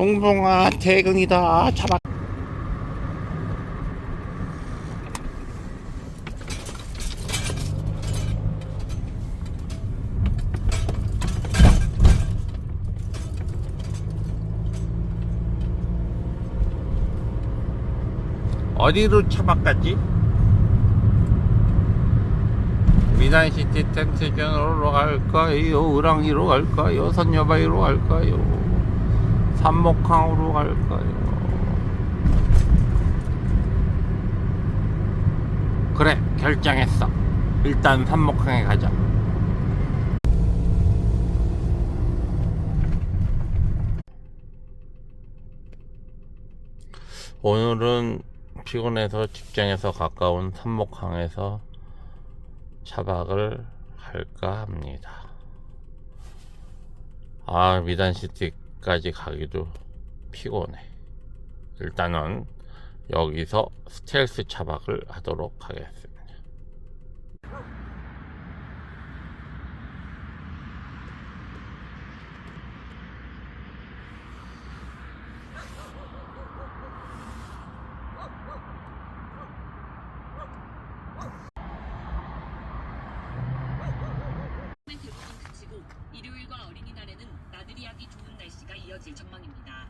붕붕아 퇴근이다 잡아 어디로 차박갔지? 미난시티 텐트전으로 갈까요? 을왕리로 갈까요? 선여바위로 갈까요? 삼목항으로 갈까요? 그래 결정했어 일단 삼목항에 가자 오늘은 피곤해서 직장에서 가까운 삼목항에서 차박을 할까 합니다. 아, 미단시티 까지 가기도 피곤해. 일단은 여기서 스텔스 차박을 하도록 하겠습니다. 대부분 그치고 일요일과 어린이날에는 나들이 하기 좋은 날씨가 이어질 전망입니다.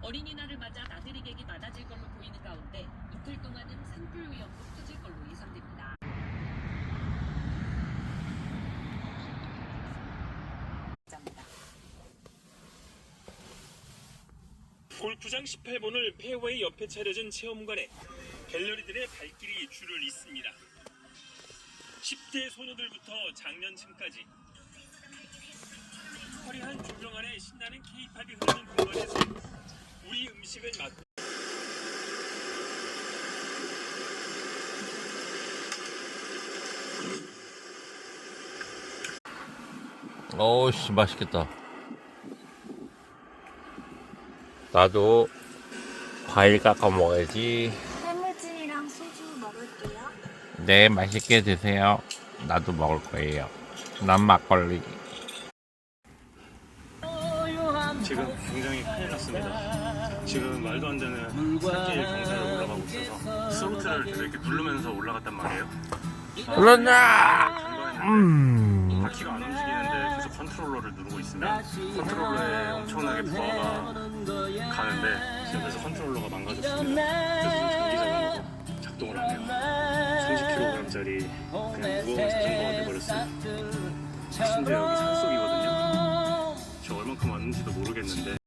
어린이날을 맞아 나들이 객이 많아질 걸로 보이는 가운데 이틀 동안은 산불 위험도 커질 걸로 예상됩니다. 골프장 18번을 페어웨이 옆에 차려진 체험관에 갤러리들의 발길이 줄을 잇습니다. 10대 소녀들부터 장년층까지 화려한 조명 아래 K-팝이 흐르는 공간에서 우리 음식을 맛 어우씨 맛있겠다. 나도 과일 깎아 먹어야지. 해물찜이랑 소주 먹을게요. 네 맛있게 드세요. 나도 먹을 거예요. 난 막걸리 지금 굉장히 큰일 났습니다. 지금 말도 안 되는 산길 경사를 올라가고 있어서 스로틀을 제가 이렇게 누르면서 올라갔단 말이에요. 간간했는데 음 바퀴가 안 움직이는데 계속 컨트롤러를 누르고 있으면 컨트롤러에 엄청나게 부하가 가는데 지금 그래서 컨트롤러가 망가졌습니다. 그래서 지금 전기 자전거가 작동을 안 해요. 30kg짜리 그냥 무거운 자전거가 돼버렸어요. 왔는지도 모르겠는데